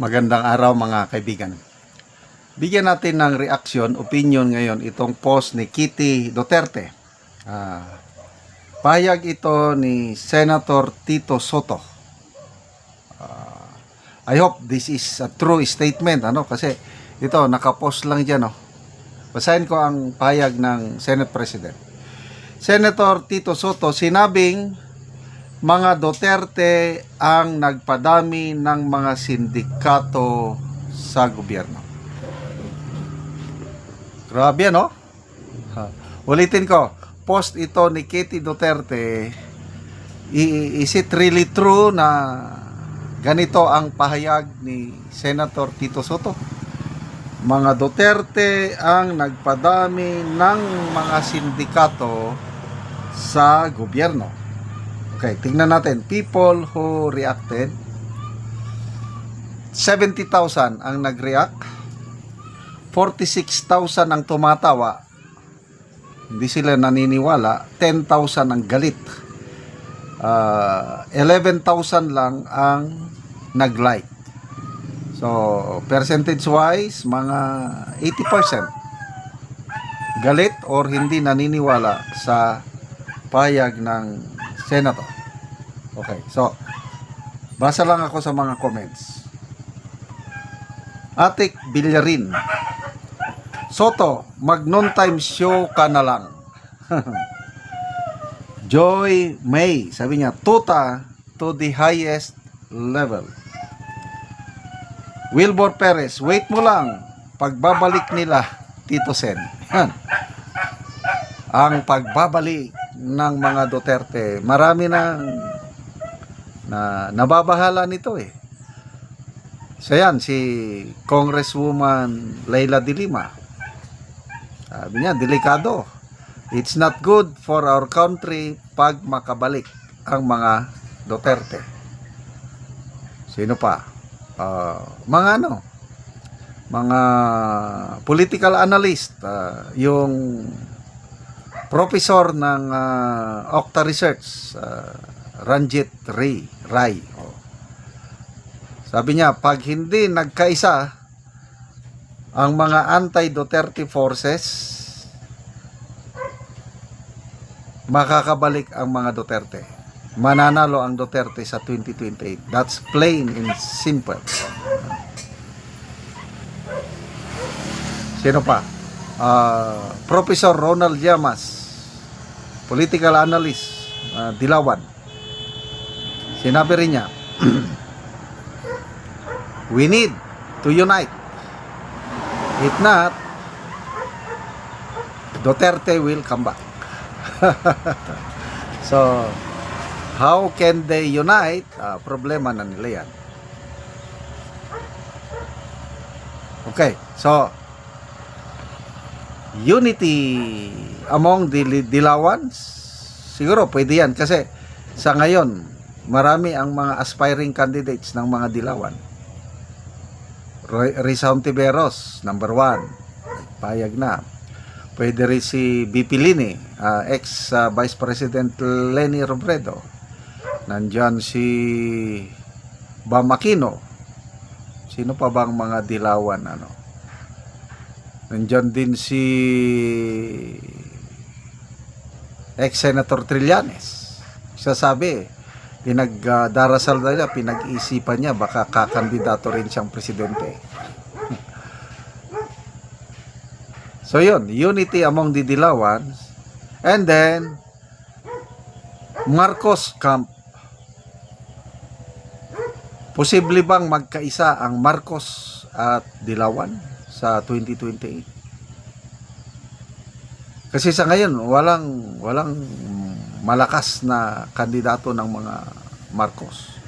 Magandang araw mga kaibigan. Bigyan natin ng reaksyon, opinion ngayon itong post ni Kitty Duterte. Ah, pahayag ito ni Senator Tito Soto. Ah, I hope this is a true statement ano kasi ito nakapost lang diyan no. Basahin ko ang pahayag ng Senate President. Senator Tito Soto sinabing mga Duterte ang nagpadami ng mga sindikato sa gobyerno. Grabe no? Ha. Ulitin ko, post ito ni Kitty Duterte. Is it really true na ganito ang pahayag ni Senator Tito Soto? Mga Duterte ang nagpadami ng mga sindikato sa gobyerno. Okay, tingnan natin. People who reacted. 70,000 ang nag-react. 46,000 ang tumatawa. Hindi sila naniniwala. 10,000 ang galit. Ah, 11,000 lang ang nag-like. So, percentage-wise, mga 80% galit or hindi naniniwala sa payag ng senator. Okay, so, basa lang ako sa mga comments. Atik Bilyarin. Soto, mag non-time show ka na lang. Joy May, sabi niya, tuta to the highest level. Wilbur Perez, wait mo lang. Pagbabalik nila, Tito Sen. Ang pagbabalik ng mga Duterte, marami nang na nababahala nito eh. So yan, si Congresswoman Leila de Lima. Sabi niya, delikado. It's not good for our country pag makabalik ang mga Duterte. Sino pa? Ah, mga ano? Mga political analyst, ah, yung professor ng ah, Octa Research, ah, Ranjit Ray, Rai. Oh. Sabi niya, pag hindi nagkaisa ang mga anti-Duterte forces, makakabalik ang mga Duterte. Mananalo ang Duterte sa 2028. That's plain and simple. Sino pa? Ah, Professor Ronald Llamas, political analyst, ah, Dilawan. Sinabi rin niya, we need to unite. If not, Duterte will come back. so, how can they unite? Ah, problema na nila yan. Okay, so, unity among the Dilawans, siguro pwede yan kasi sa ngayon, marami ang mga aspiring candidates ng mga Dilawan. Risa Ontiveros, number one. Payag na. Pwede rin si BP Lini, ah, ex ah, Vice President Lenny Robredo. Nandyan si Bam Aquino. Sino pa bang mga dilawan ano? Nandyan din si ex-senator Trillanes. Siya sabi, pinagdarasal uh, nila, pinag-isipan niya, baka kakandidato rin siyang presidente. so yun, unity among the Dilawans. And then, Marcos camp. Posible bang magkaisa ang Marcos at Dilawan sa 2028? Kasi sa ngayon, walang walang malakas na kandidato ng mga Marcos.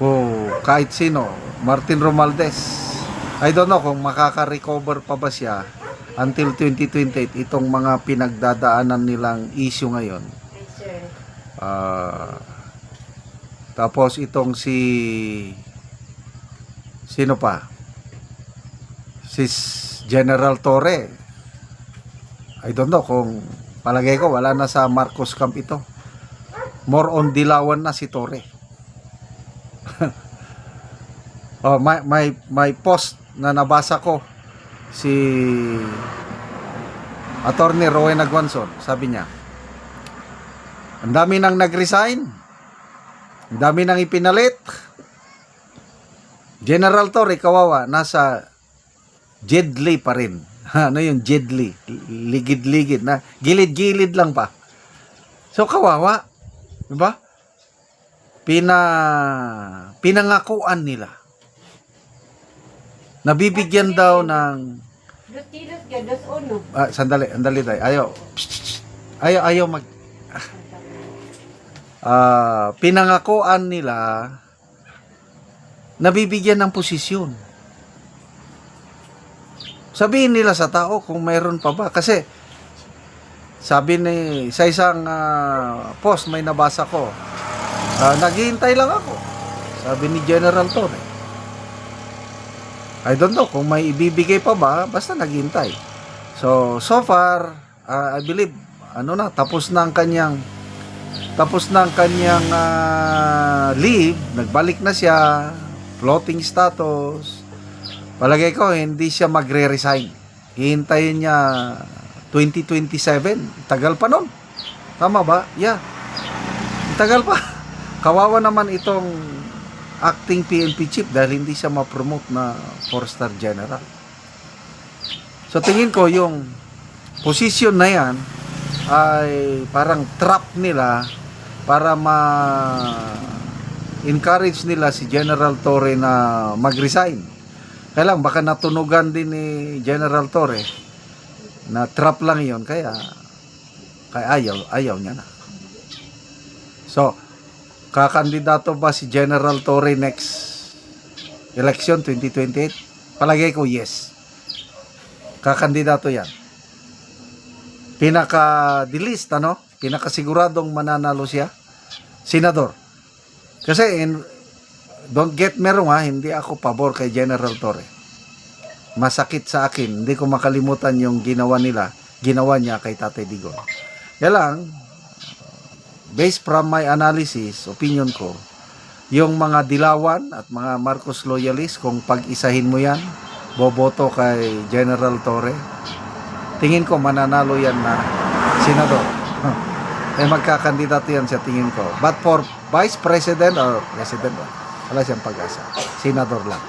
Kung kahit sino, Martin Romualdez, I don't know kung makaka-recover pa ba siya until 2028 itong mga pinagdadaanan nilang issue ngayon. Ah, tapos itong si sino pa? Si General Torre. I don't know kung palagay ko wala na sa Marcos Camp ito. More on Dilawan na si Torre. oh, may, may, may post na nabasa ko si Attorney Rowena Guanzon, sabi niya, ang dami nang nag-resign, ang dami nang ipinalit, General Torre, kawawa, nasa Jedli pa rin. ano yung Jedli? Ligid-ligid na, gilid-gilid lang pa. So, kawawa. Diba? Pina, pinangakuan nila. Nabibigyan daw ng. Ah, sandali, sandali tayo. Ayaw. Ayaw, ayaw mag... Ah, pinangakuan nila nabibigyan ng posisyon. Sabihin nila sa tao kung mayroon pa ba. Kasi, sabi ni, sa isang ah, post may nabasa ko, ah, naghihintay lang ako. Sabi ni General Torre. I don't know kung may ibibigay pa ba, basta naghihintay. So, so far, uh, I believe, ano na, tapos na ang kanyang, tapos na ang kanyang ah, leave, nagbalik na siya, floating status. Palagay ko, hindi siya magre-resign. Hihintayin niya 2027. Tagal pa nun. Tama ba? Yeah. Tagal pa. Kawawa naman itong acting PNP chief dahil hindi siya ma-promote na 4-star general. So tingin ko yung position na yan ay parang trap nila para ma encourage nila si General Torre na mag-resign. Kaya lang baka natunugan din ni General Torre na trap lang yon kaya kaya ayaw ayaw niya na. So, kakandidato ba si General Torre next election 2028? Palagay ko yes. Kakandidato yan. Pinaka-delist, ano? Pinakasiguradong mananalo siya. Senador. Kasi, in, don't get me wrong ha, hindi ako pabor kay General Torre. Masakit sa akin. Hindi ko makalimutan yung ginawa nila. Ginawa niya kay Tatay Digong. Kaya lang, based from my analysis, opinion ko, yung mga dilawan at mga Marcos loyalist, kung pag-isahin mo yan, boboto kay General Torre, tingin ko mananalo yan na senador. Eh magkakandidato yan sa tingin ko. But for vice president or president, wala siyang pag-asa. Senador lang.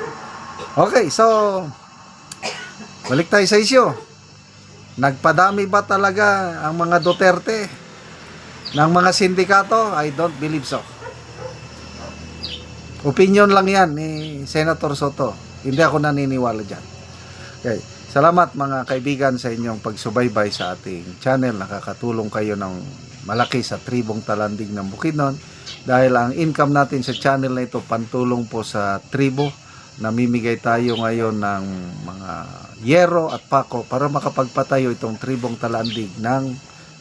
Okay, so balik tayo sa isyo. Nagpadami ba talaga ang mga Duterte ng mga sindikato? I don't believe so. Opinion lang yan ni Senator Soto. Hindi ako naniniwala dyan. Okay. Salamat mga kaibigan sa inyong pagsubaybay sa ating channel. Nakakatulong kayo ng malaki sa tribong talandig ng Bukidnon. Dahil ang income natin sa channel na ito pantulong po sa tribo. Namimigay tayo ngayon ng mga yero at pako para makapagpatayo itong tribong talandig ng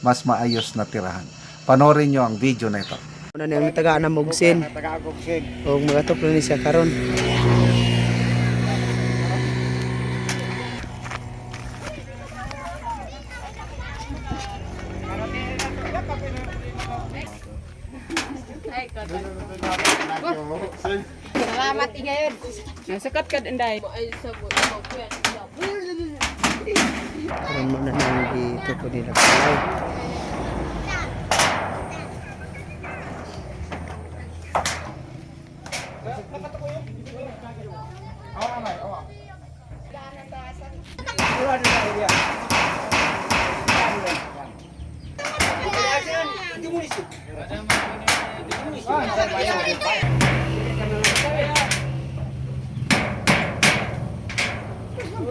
mas maayos na tirahan. Panorin nyo ang video na ito. Ano na yung taga na mugsin. O mga tuklo ni siya karon. Salamat ngayon. Nasakat ka inday. Karon mo na nang dito ko nila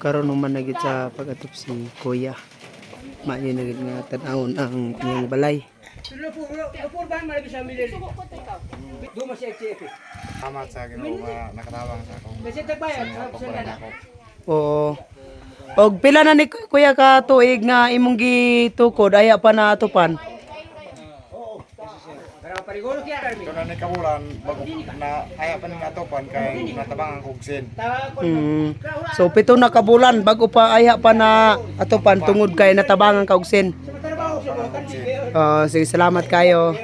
Karon naman nagit sa pagatop si Kuya. Maayo nagit nga tan-awon ang iyang balay. Salamat sa Ginoo nga nakatabang sa akong sa pagpulan ako. Oo. Og pila na ni kuya ka tuig nga imong gitukod aya pa na atupan. Ito na ni kabulan bago na aya pa ning atopan kay natabangan kog sin. Mm. So pito na ka bulan bago pa aya pa na atupan tungod kay natabangan kog sin. Ah, sige salamat kayo.